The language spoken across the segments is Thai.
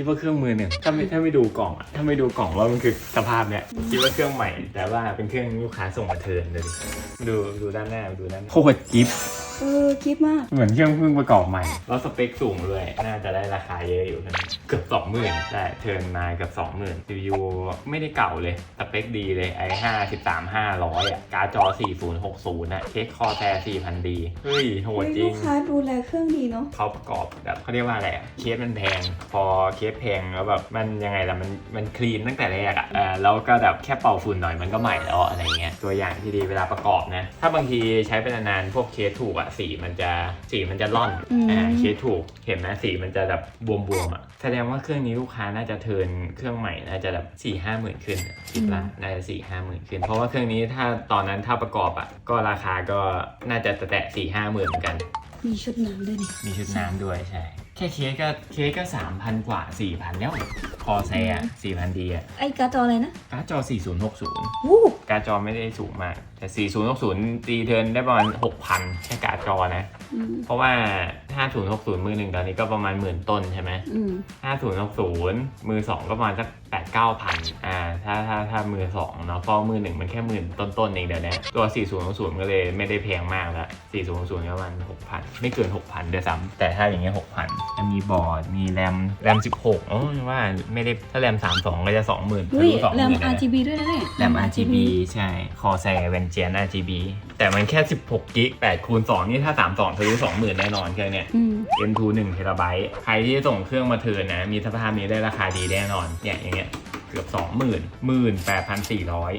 คิดว่าเครื่องมือหนึ่งถ้าไม่ถ้าไม่ดูกล่องอะถ้าไม่ดูกล่องว่ามันคือสภาพเนี้ยคิดว่าเครื่องใหม่ แต่ว่าเป็นเครื่องลูกค้าส่งมาเทิร์นเลยดิดูดูด้านหน้าดูด้านหน้าโคตรจิ๊บเออคิดมาก เหมือนเครื่องเพิ่งประกอบใหม่ แล้วสเปคสูงด้วยน่าจะได้ราคาเยอะอยู่นะ เกือบสองหมื่นได้เทิร์นมาเกือบสองหมื่น CPU ไม่ได้เก่าเลย สเปคดีเลย i5 13 500อะการ์ดจอ 4060นะเค้กคอแท4,000ดีเฮ้ย โหดจริลูงกค้าดูแลเครื่องดีเนาะเขาประกอบแบบเขาเรียกว่าอะไรอะเคสมันแพง พอเคสแพงแล้วแบบ มันยังไงล่ะ มันมันคลีนตั้งแต่แรกอะอ่าแล้วก็แบบแค่เป่าฝุ่นหน่อยมันก็ใหม่แล้วอะไรเงี้ยตัวอย่างที่ดีเวลาประกอบนะ ถ้าบางทีใช้ไปนานๆพวกเคสถูกอะสีมันจะสีมันจะร่อนอืมอ่าเคสถูกเห็นไหมสีมันจะแบบบวมๆอะแสดงว่าเครื่องนี้ลูกค้าน่าจะเทิร์นเครื่องใหม่น่าจะแบบสี่ห้าหมื่นขึ้นอะคิดว่าน่าจะสี่ห้าหมื่นขึ้น เพราะว่าเครื่องนี้ถ้าตอนนั้นถ้าประกอบอะก็ราคาก็น่าจะแตะสี่ห้าหมื่นเหมือนกัน มีชุดน้ำด้วยนี่มีชุดน้ำด้วยใช่ แค่เคสก็เคสก็สามพันกว่าสี่พันแล้วค อแซสี่พันดีอะไอ้การ์ดจออะไรนะการ์ดจอ 4060 วู้การ์ดจอไม่ได้สูงมาก แต่ 4060 ตีเทิร์นได้ประมาณ 6,000 แค่การ์ดจอนะ อืมเพราะว่า 5060 มือหนึ่งตอนนี้ก็ประมาณหมื่นต้นใช่ไหม อืม5060 มือ 2 ก็ประมาณสัก8 9พันอ่าถ้าถ้าถ้ามือ2เนาะเพราะมือ1มันแค่หมื่นต้นๆเองเดี๋ยวนี้ตัว 4060ก็เลยไม่ได้แพงมากละ4060ก็ประมาณ6,000 ไม่เกิน 6,000ด้วยซ้ำแต่ถ้าอย่างเงี้ย6,000จะมีบอร์ดมีแรมแรม 16โอ้ยว่าไม่ได้ถ้าแรม 32 ก็จะ 20,000เฮ้ยทะลุ20,000แรมเลยนะ RGB ด้วยนะเนี่ย แรม RGB ใช่คอแซเวนเจียน RGB แต่มันแค่ 16กิก8คูณ2นี่ถ้า 32ทะลุ20,000 แน่นอนเครื่องเนี้ยอืม M2 1เทราไบต์ใครที่ส่งเครื่องมาเทิร์นนะ มีสภาพนี้ได้ราคาดีแน่นอนเนี่ยอย่างเงี้ย เกือบ 20,000 18,400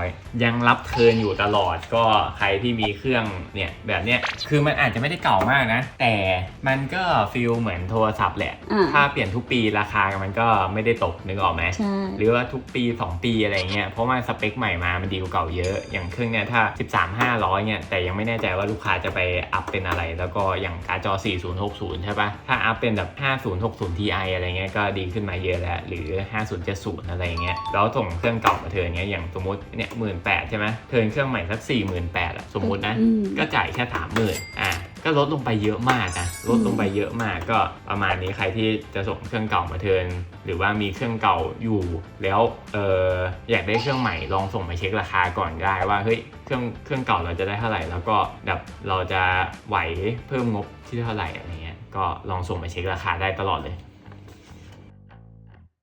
18,400 ยังรับเทิร์นอยู่ตลอดก็ใครที่มีเครื่องเนี่ยแบบเนี้ยคือมันอาจจะไม่ได้เก่ามากนะ แต่มันก็ฟีลเหมือนโทรศัพท์แหละ อ่า ถ้าเปลี่ยนทุกปีราคามันก็ไม่ได้ตกนึกออกไหม ใช่ หรือว่าทุกปี 2 ปีอะไรเงี้ย เพราะว่าสเปคใหม่มา มันดีกว่าเก่าเยอะ อย่างเครื่องเนี้ยถ้า 13 500เนี่ย แต่ยังไม่แน่ใจว่าลูกค้าจะไปอัพเป็นอะไร แล้วก็อย่างการ์ดจอ 4060 ใช่ปะถ้าอัพเป็นแบบ 5060 Ti อะไรเงี้ย ก็ดีขึ้นมาเยอะแล้ว หรือ5070อะไรเงี้ยแล้วส่งเครื่องเก่ามาเทิร์นเงี้ยอย่างสมมติเนี่ยหมื่นแปดใช่ไหมเทิร์นเครื่องใหม่สัก48,000อะสมมตินะอืมก็จ่ายแค่สามหมื่นอะก็ลดลงไปเยอะมากนะลดลงไปเยอะมากก็ประมาณนี้ใครที่จะส่งเครื่องเก่ามาเทิร์นหรือว่ามีเครื่องเก่าอยู่ แล้วเอออยากได้เครื่องใหม่ลองส่งมาเช็คราคาก่อนได้ว่าเฮ้ยเครื่องเครื่องเก่าเราจะได้เท่าไหร่ แล้วก็แบบเราจะไหวเพิ่มงบที่เท่าไหร่อะไรเงี้ยก็ลองส่งมาเช็คราคาได้ตลอดเลย